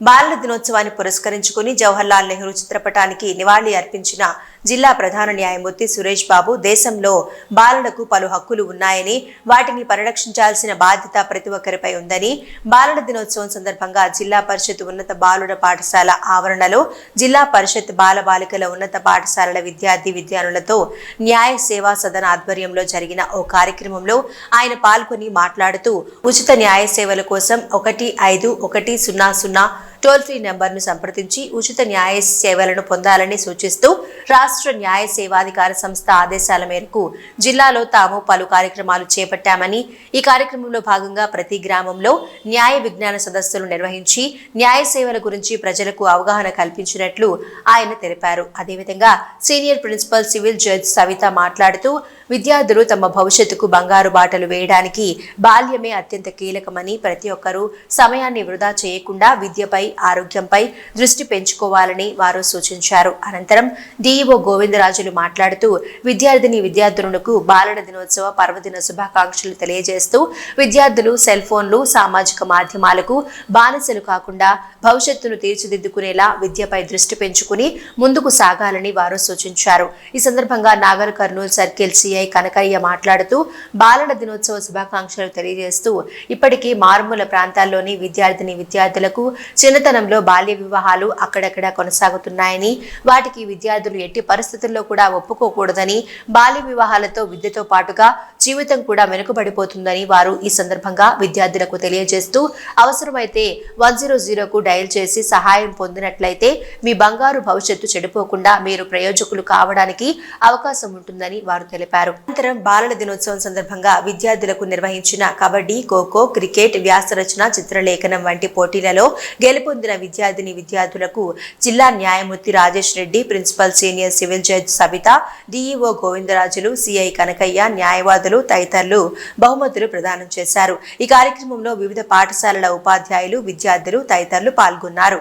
బాలల దినోత్సవాన్ని పురస్కరించుకుని జవహర్లాల్ నెహ్రూ చిత్రపటానికి నివాళి అర్పించిన జిల్లా ప్రధాన న్యాయమూర్తి సురేష్ బాబు దేశంలో బాలలకు పలు హక్కులు ఉన్నాయని వాటిని పరిరక్షించాల్సిన బాధ్యత ప్రతి ఒక్కరిపై ఉందని బాలల దినోత్సవం సందర్భంగా జిల్లా పరిషత్ ఉన్నత బాలుర పాఠశాల ఆవరణలో జిల్లా పరిషత్ బాల బాలికల ఉన్నత పాఠశాలల విద్యార్థి విద్యానులతో న్యాయ సేవా సదన ఆధ్వర్యంలో జరిగిన ఓ కార్యక్రమంలో ఆయన పాల్గొని మాట్లాడుతూ ఉచిత న్యాయ సేవల కోసం ఒకటి ఐదు ఒకటి సున్నా సున్నా టోల్ ఫ్రీ నెంబర్ను సంప్రదించి ఉచిత న్యాయ సేవలను పొందాలని సూచిస్తూ రాష్ట్ర న్యాయ సేవాధికార సంస్థ ఆదేశాల మేరకు జిల్లాలో తాము పలు కార్యక్రమాలు చేపట్టామని ఈ కార్యక్రమంలో భాగంగా ప్రతి గ్రామంలో న్యాయ విజ్ఞాన సదస్సులు నిర్వహించి న్యాయ సేవల గురించి ప్రజలకు అవగాహన కల్పించినట్లు ఆయన తెలిపారు. అదేవిధంగా senior principal civil judge Savitha మాట్లాడుతూ విద్యార్థులు తమ భవిష్యత్తుకు బంగారు బాటలు వేయడానికి బాల్యమే అత్యంత కీలకమని ప్రతి ఒక్కరూ సమయాన్ని వృధా చేయకుండా విద్యపై ఆరోగ్యంపై దృష్టి పెంచుకోవాలని వారు సూచించారు. అనంతరం డిఈఓ గోవిందరాజులు మాట్లాడుతూ విద్యార్థిని విద్యార్థులకు బాలల దినోత్సవ పర్వదిన శుభాకాంక్షలు తెలియజేస్తూ విద్యార్థులు సెల్ ఫోన్లు సామాజిక మాధ్యమాలకు బానిసలు కాకుండా భవిష్యత్తును తీర్చిదిద్దుకునేలా విద్యపై దృష్టి పెంచుకుని ముందుకు సాగాలని వారు సూచించారు. ఈ సందర్భంగా నాగర్ కర్నూలు సర్కిల్ సిఐ కనకయ్య మాట్లాడుతూ బాలల దినోత్సవ శుభాకాంక్షలు తెలియజేస్తూ ఇప్పటికీ మారుమూల ప్రాంతాల్లోని విద్యార్థిని విద్యార్థులకు చిన్నతనంలో బాల్య వివాహాలు అక్కడక్కడ కొనసాగుతున్నాయని వాటికి విద్యార్థులు ఎట్టి పరిస్థితుల్లో కూడా ఒప్పుకోకూడదని బాల్య వివాహాలతో విద్యతో పాటుగా జీవితం కూడా వెనుకబడిపోతుందని వారు ఈ సందర్భంగా విద్యార్థులకు తెలియజేస్తూ అవసరమైతే వన్ జీరో జీరోకు డయల్ చేసి సహాయం పొందినట్లయితే మీ బంగారు భవిష్యత్తు చెడిపోకుండా మీరు ప్రయోజకులు కావడానికి అవకాశం ఉంటుందని వారు తెలిపారు. అనంతరం బాలల దినోత్సవం సందర్భంగా విద్యార్థులకు నిర్వహించిన కబడ్డీ ఖోఖో క్రికెట్ వ్యాసరచన చిత్రలేఖనం వంటి పోటీలలో గెలుపొందిన విద్యార్థిని విద్యార్థులకు జిల్లా న్యాయమూర్తి Rajesh Reddy principal senior civil judge Sabitha DEO Govindarajulu CI Kanakaiah న్యాయవాదులు తదితరులు బహుమతులు ప్రదానం చేశారు. ఈ కార్యక్రమంలో వివిధ పాఠశాలల ఉపాధ్యాయులు విద్యార్థులు తదితరులు పాల్గొన్నారు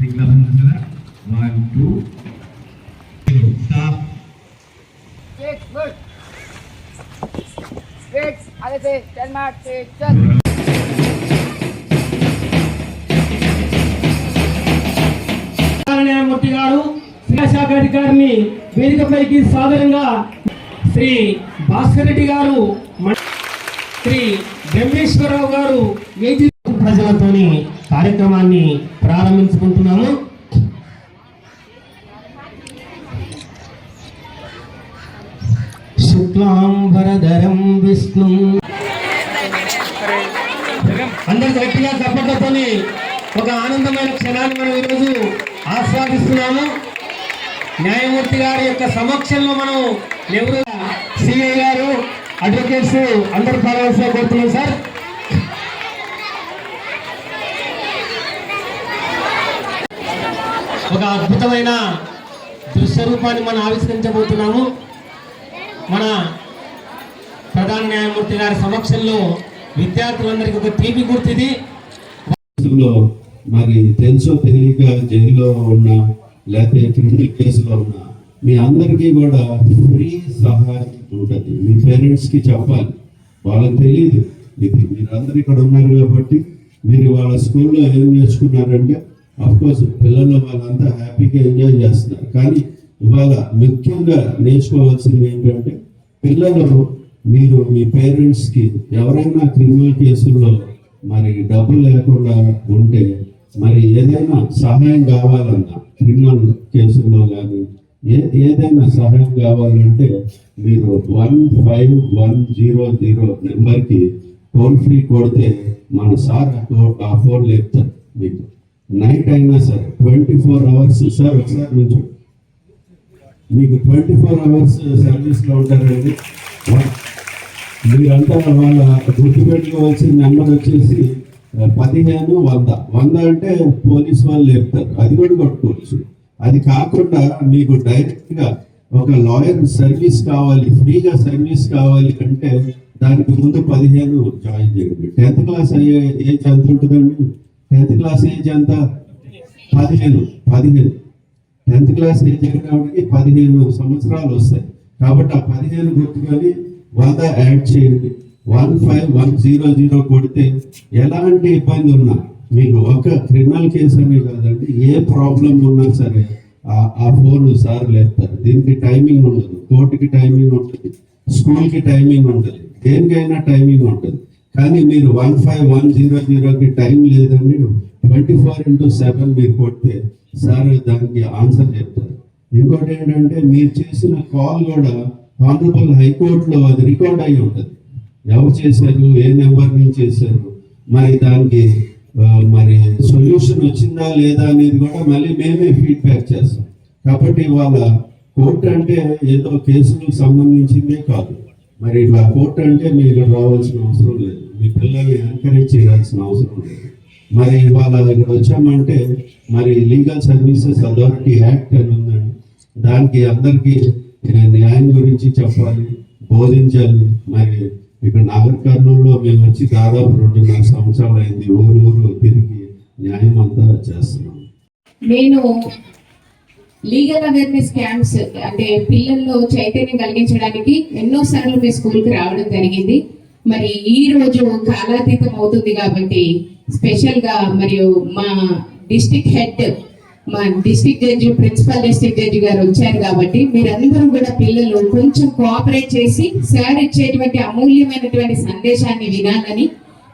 సిగ్నల్ ఉంది కదా one two stop Six, good. Six, alle six, ten mark, six, seven. న్యాయమూర్తి గారు క్రీడాశాఖ అధికారిని వేదికపైకి సాధారణంగా శ్రీ భాస్కర్ రెడ్డి గారు శ్రీ బ్రహ్మేశ్వరరావు గారు ప్రజలతోని కార్యక్రమాన్ని ప్రారంభించుకుంటున్నాము శుక్లాంబరధరం విష్ణు. అందరు గట్టిగా చప్పట్లతోని ఒక ఆనందమైన క్షణాన్ని మనం ఈరోజు ఆస్వాదిస్తున్నాము. న్యాయమూర్తి గారి యొక్క సమక్షంలో మనం ఎవరు సిఐ గారు అడ్వకేట్స్ అందరు పాల్గొనసే కోరుతున్నాం సార్. ఒక అద్భుతమైన దృశ్య రూపాన్ని మనం ఆవిష్కరించబోతున్నాము. మన ప్రధాన న్యాయమూర్తి గారి సమక్షంలో విద్యార్థులందరికీ ఒక తీపి గుర్తిది. మరి తెలుసో తెలియక జైల్లో ఉన్న లేకపోతే క్రిమినల్ కేసులో ఉన్న మీ అందరికీ కూడా ఫ్రీ సహాయం ఉంటుంది. మీ పేరెంట్స్కి చెప్పాలి. వాళ్ళకి తెలియదు. ఇది మీరందరూ ఇక్కడ ఉన్నారు కాబట్టి మీరు వాళ్ళ స్కూల్లో ఏం నేర్చుకున్నారంటే అఫ్కోర్స్ పిల్లలు వాళ్ళంతా హ్యాపీగా ఎంజాయ్ చేస్తున్నారు. కానీ ఇవాళ ముఖ్యంగా నేర్చుకోవాల్సింది ఏంటంటే పిల్లలు మీరు మీ పేరెంట్స్కి ఎవరైనా క్రిమినల్ కేసుల్లో మరి డబ్బులు లేకుండా ఉంటే మరి ఏదైనా సహాయం కావాలన్నా క్రిమినల్ కేసుల్లో కానీ ఏ ఏదైనా సహాయం కావాలంటే మీరు one five one zero zero నెంబర్కి టోల్ ఫ్రీ కొడితే మన సార్ అకౌంట్ ఆ ఫోన్ లేపుతారు మీకు. నైట్ అయినా సరే ట్వంటీ ఫోర్ అవర్స్ సార్ ఒకసారి నుంచి మీకు ట్వంటీ ఫోర్ అవర్స్ సర్వీస్లో ఉంటారండి. మీరంతా వాళ్ళ గుర్తుపెట్టుకోవాల్సిన నెంబర్ వచ్చేసి పదిహేను వంద. వంద అంటే పోలీస్ వాళ్ళు లేపుతారు అది కూడా కొట్టుకోవచ్చు. అది కాకుండా మీకు డైరెక్ట్గా ఒక లాయర్ సర్వీస్ కావాలి ఫ్రీగా సర్వీస్ కావాలి అంటే దానికి ముందు పదిహేను జాయిన్ చేయండి. టెన్త్ క్లాస్ అయ్యే ఏజ్ ఎంత ఉంటుందండి? టెన్త్ క్లాస్ ఏజ్ ఎంత? పదిహేను. పదిహేను. టెన్త్ క్లాస్ ఏజ్ కాబట్టి పదిహేను సంవత్సరాలు వస్తాయి. కాబట్టి ఆ పదిహేను గుర్తుకొని వంద యాడ్ చేయండి. One five one zero zero కొడితే ఎలాంటి ఇబ్బంది ఉన్నా మీకు ఒక క్రిమినల్ కేసు కాదండి ఏ ప్రాబ్లం ఉన్నా సరే ఆ- ఫోన్ సార్ లేస్తారు దీనికి టైమింగ్ ఉండదు. కోర్టుకి టైమింగ్ ఉంటుంది స్కూల్కి టైమింగ్ ఉంటుంది దేనికైనా టైమింగ్ ఉంటుంది. కానీ మీరు వన్ ఫైవ్ వన్ జీరో జీరోకి టైం లేదండి. ట్వంటీ ఫోర్ ఇంటూ సెవెన్ మీరు కొడితే సార్ దానికి ఆన్సర్ చెప్తారు. ఇంకోటి ఏంటంటే మీరు చేసిన కాల్ కూడా ఆనరబుల్ హైకోర్టులో అది రికార్డ్ అయి ఉంటుంది. ఎవరు చేశారు ఏ నెంబర్ నుంచి చేశారు మరి దానికి మరి సొల్యూషన్ వచ్చిందా లేదా అనేది కూడా మళ్ళీ మేమే ఫీడ్బ్యాక్ చేస్తాం. కాబట్టి వాళ్ళ కోర్టు అంటే ఏదో కేసులకు సంబంధించిందే కాదు. మరి ఇట్లా కోర్టు అంటే మీరు రావాల్సిన అవసరం లేదు. మీ పిల్లల్ని ఎంకరేజ్ చేయాల్సిన అవసరం లేదు. మరి ఇవాళ ఇక్కడ వచ్చామంటే మరి లీగల్ సర్వీసెస్ అథారిటీ యాక్ట్ అని ఉందండి. దానికి అందరికీ న్యాయం గురించి చెప్పాలి బోధించాలి. మరి ఇక్కడ నాగర్ కర్నూలులో మేము వచ్చి దాదాపు రెండున్నర సంవత్సరాలు అయింది. ఊరు ఊరు తిరిగి న్యాయం అంతా చేస్తున్నాం. నేను లీగల్ అవేర్నెస్ క్యాంప్స్ అంటే పిల్లల్లో చైతన్యం కలిగించడానికి ఎన్నో సార్లు మీ స్కూల్కి రావడం జరిగింది. మరి ఈ రోజు కాలాతీతం అవుతుంది కాబట్టి స్పెషల్గా మరియు మా డిస్టిక్ హెడ్ మా district judge principal district judge గారు వచ్చారు కాబట్టి మీరందరూ కూడా పిల్లలు కొంచెం కోఆపరేట్ చేసి సార్ ఇచ్చేటువంటి అమూల్యమైనటువంటి సందేశాన్ని వినాలని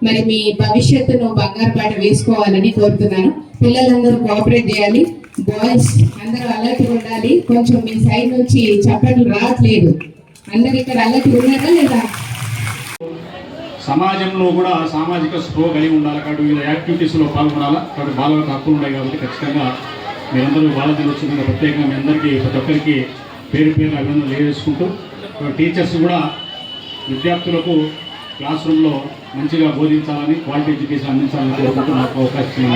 మరి మీ భవిష్యత్తును బంగారు పాట వేసుకోవాలని కోరుతున్నాను. పిల్లలందరూ కోఆపరేట్ చేయాలి. బాయ్స్ అందరూ అలర్ట్ ఉండాలి. కొంచెం మీ సైడ్ నుంచి చప్పట్లు రావట్లేదు. అందరు ఇక్కడ అలర్ట్ ఉన్నారా లేదా? సమాజంలో కూడా సామాజిక స్పృహ కలిగి ఉండాలి కాబట్టి వివిధ యాక్టివిటీస్లో పాల్గొనాలి కాబట్టి బాలలకు హక్కులు ఉన్నాయి కాబట్టి ఖచ్చితంగా మీరందరూ బాల దినోత్సవం ప్రత్యేకంగా మీ అందరికీ ప్రతి ఒక్కరికి పేరు పేరు అభినందనలు తెలియజేసుకుంటూ టీచర్స్ కూడా విద్యార్థులకు క్లాస్ రూమ్లో మంచిగా బోధించాలని క్వాలిటీ ఎడ్యుకేషన్ అందించాలని కోరుకుంటూ నాకు అవకాశం ఇచ్చిన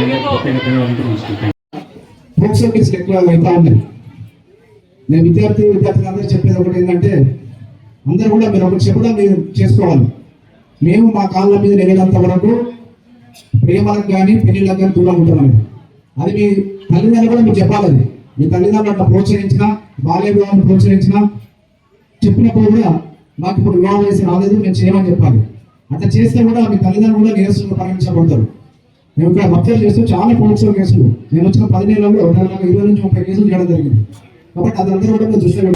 ఎక్కువ అవుతా నేను విద్యార్థి విద్యార్థులు అందరూ చెప్పేది ఒకటి ఏంటంటే అందరూ కూడా మీరు ఒకటి చెప్పడం మీరు చేసుకోవాలి. మేము మా కాళ్ళ మీద నిలబడేంత వరకు ప్రేమలకు కానీ పెళ్ళిళ్ళకు కానీ దూరం ఉంటున్నాం అది మీ తల్లిదండ్రులు కూడా మీరు చెప్పాలి మీ తల్లిదండ్రులు అట్లా ప్రోత్సహించిన బాల్య వివాహాన్ని ప్రోత్సహించిన చెప్పినప్పుడు కూడా మాకు ఇప్పుడు వివాహం వేసి రాలేదు మేము చేయమని చెప్పాలి. అట్లా చేస్తే కూడా మీ తల్లిదండ్రులు కూడా నేరస్తులు పరిగణించబడతారు మేము ఇక్కడ భక్తులు చేస్తూ చాలా పోలీసుల కేసులు. నేను వచ్చిన పది నెలల్లో ఇరవై నుంచి ముప్పై కేసులు చేయడం జరిగింది. కాబట్టి అదంతా కూడా దృష్టి దృష్టిలో